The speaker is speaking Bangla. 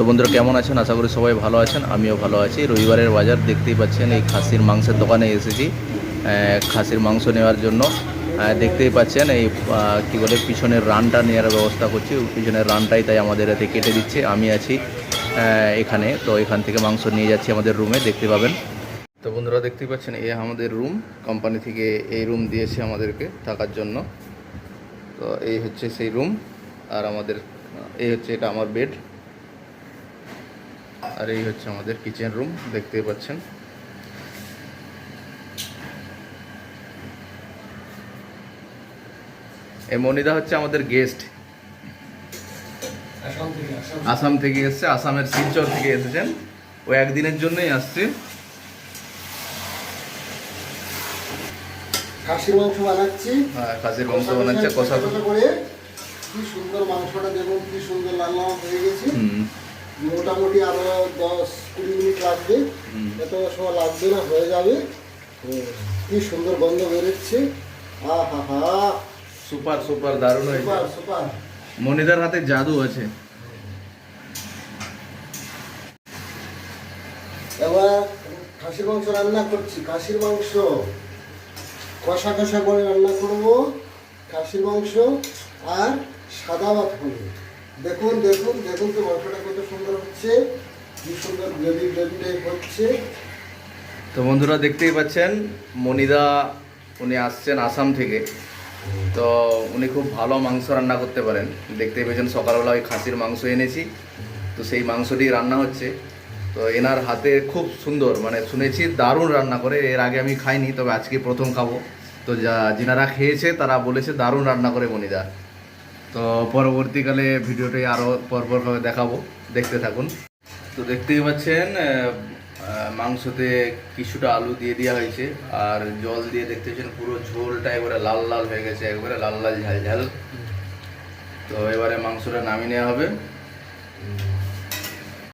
তো বন্ধুরা, কেমন আছেন? আশা করি সবাই ভালো আছেন, আমিও ভালো আছি। রবিবারের বাজার দেখতেই পাচ্ছেন, এই খাসির মাংসের দোকানে এসেছি খাসির মাংস নেওয়ার জন্য। দেখতেই পাচ্ছেন, এই কি বলে, পিছনের রানটা নেওয়ার ব্যবস্থা করছি। পিছনের রানটাই তাই আমাদের এতে কেটে দিচ্ছে, আমি আছি এখানে। তো এখান থেকে মাংস নিয়ে যাচ্ছি আমাদের রুমে দেখতে পাবেন। তো বন্ধুরা, দেখতেই পাচ্ছেন, এ আমাদের রুম কোম্পানি থেকে এই রুম দিয়েছে আমাদেরকে থাকার জন্য। তো এই হচ্ছে সেই রুম আর আমাদের এই হচ্ছে এটা আমার বেড আর এই হচ্ছে আমাদের কিচেন রুম দেখতেই পাচ্ছেন। এই মনিদা হচ্ছে আমাদের গেস্ট আসাম থেকে এসছে আসামের শিলচর থেকে এসেছেন। ও একদিনের জন্যই আসছে। খাসির মাংস বানাচ্ছি। আহ, খাসির মাংস বানাচ্ছে কষা কষা করে। কি সুন্দর মাংসটা দেখুন কি সুন্দর লাল লাল হয়ে গেছে। হুম। মোটামুটি আরও দশ কুড়ি মিনিট লাগবে। এত সময় লাগবে না হয়ে যাবে। কি সুন্দর গন্ধ বেরোচ্ছে। আহা হা। সুপার সুপার দারুণ হয়েছে। Super super. মনিদার হাতে জাদু আছে। এবার খাসির মাংস রান্না করছি। খাসির মাংস। কষা কষা করে রান্না করব। খাসির মাংস আর সাদা ভাত হবে। দেখুন দেখুন দেখুন তো মাংসটা কত সুন্দর হচ্ছে কি সুন্দর গ্রেভি গ্রেভি টাইপ তো বন্ধুরা দেখতেই পাচ্ছেন, মনিদা উনি আসছেন আসাম থেকে। তো উনি খুব ভালো মাংস রান্না করতে পারেন। দেখতেই পেয়েছেন, সকালবেলা ওই খাসির মাংস এনেছি। তো সেই মাংসটি রান্না হচ্ছে। তো এনার হাতে খুব সুন্দর মানে শুনেছি দারুণ রান্না করে। এর আগে আমি খাইনি, তবে আজকে প্রথম খাব। তো যা, যিনারা খেয়েছে, তারা বলেছে দারুণ রান্না করে মনিদা। তো পরবর্তীকালে ভিডিওটি আরও পরপরভাবে দেখাবো। দেখতে থাকুন। তো দেখতেই পাচ্ছেন মাংসতে কিছুটা আলু দিয়ে দেওয়া হয়েছে, আর জল দিয়ে দেখতে পাচ্ছেন পুরো ঝোলটা একবারে লাল লাল হয়ে গেছে, একবারে লাল লাল ঝাল ঝাল। তো এবারে মাংসটা নামিয়ে নেওয়া হবে।